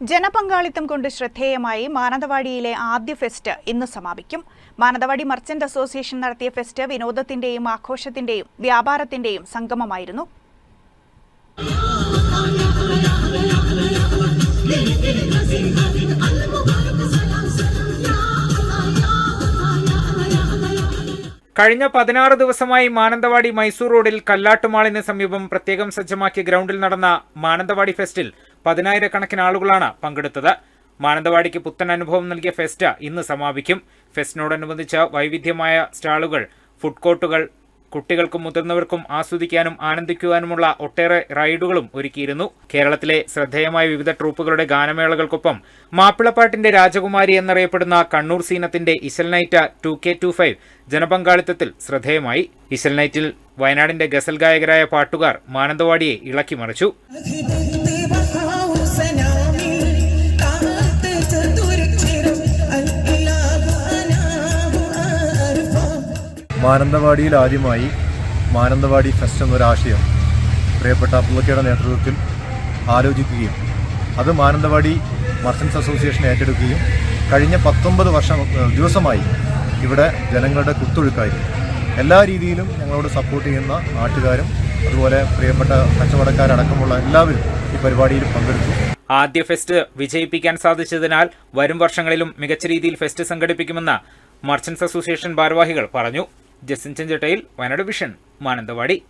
ജനപങ്കാളിത്തം കൊണ്ട് ശ്രദ്ധേയമായി മാനന്തവാടിയിലെ ആദ്യ ഫെസ്റ്റ് ഇന്ന് സമാപിക്കും. മാനന്തവാടി മർച്ചന്റ് അസോസിയേഷൻ നടത്തിയ ഫെസ്റ്റ് വിനോദത്തിന്റെയും ആഘോഷത്തിന്റെയും വ്യാപാരത്തിന്റെയും സംഗമമായിരുന്നു. കഴിഞ്ഞ പതിനാറ് ദിവസമായി മാനന്തവാടി മൈസൂർ റോഡിൽ കല്ലാട്ടുമാളിന് സമീപം പ്രത്യേകം സജ്ജമാക്കിയ ഗ്രൗണ്ടിൽ നടന്ന മാനന്തവാടി ഫെസ്റ്റിൽ പതിനായിരക്കണക്കിന് ആളുകളാണ് പങ്കെടുത്തത്. മാനന്തവാടിക്ക് പുത്തൻ അനുഭവം നൽകിയ ഫെസ്റ്റ ഇന്ന് സമാപിക്കും. ഫെസ്റ്റിനോടനുബന്ധിച്ച് വൈവിധ്യമായ സ്റ്റാളുകൾ ഫുഡ് കോർട്ടുകൾ കുട്ടികൾക്കും മുതിർന്നവർക്കും ആസ്വദിക്കാനും ആനന്ദിക്കുവാനുമുള്ള ഒട്ടേറെ റൈഡുകളും ഒരുക്കിയിരുന്നു. കേരളത്തിലെ ശ്രദ്ധേയമായ വിവിധ ട്രൂപ്പുകളുടെ ഗാനമേളകൾക്കൊപ്പം മാപ്പിളപ്പാട്ടിന്റെ രാജകുമാരി എന്നറിയപ്പെടുന്ന Kannur സീനത്തിന്റെ Ishal night two K two five ജനപങ്കാളിത്തത്തിൽ ശ്രദ്ധേയമായി. ഇശൽ നൈറ്റിൽ വയനാടിന്റെ ഗസൽ ഗായകരായ പാട്ടുകാർ മാനന്തവാടിയെ ഇളക്കിമറിച്ചു മാനന്തവാടിയിൽ ആദ്യമായി മാനന്തവാടി ഫെസ്റ്റ് എന്നൊരാശയം പ്രിയപ്പെട്ട അബ്ദുള്ളക്കയുടെ നേതൃത്വത്തിൽ ആലോചിക്കുകയും അത് മാനന്തവാടി മർച്ചൻസ് അസോസിയേഷൻ ഏറ്റെടുക്കുകയും കഴിഞ്ഞ പത്തൊമ്പത് വർഷം ദിവസമായി ഇവിടെ ജനങ്ങളുടെ കുത്തൊഴുക്കായിരുന്നു എല്ലാ രീതിയിലും ഞങ്ങളോട് സപ്പോർട്ട് ചെയ്യുന്ന നാട്ടുകാരും അതുപോലെ പ്രിയപ്പെട്ട കച്ചവടക്കാരടക്കമുള്ള എല്ലാവരും ഈ പരിപാടിയിൽ പങ്കെടുത്തു. ആദ്യ ഫെസ്റ്റ് വിജയിപ്പിക്കാൻ സാധിച്ചതിനാൽ വരും വർഷങ്ങളിലും മികച്ച രീതിയിൽ ഫെസ്റ്റ് സംഘടിപ്പിക്കുമെന്ന് മർച്ചൻസ് അസോസിയേഷൻ ഭാരവാഹികൾ പറഞ്ഞു. ജസിൻ ചെഞ്ചട്ടയിൽ വയനാട് വിഷൻ മാനന്തവാടി.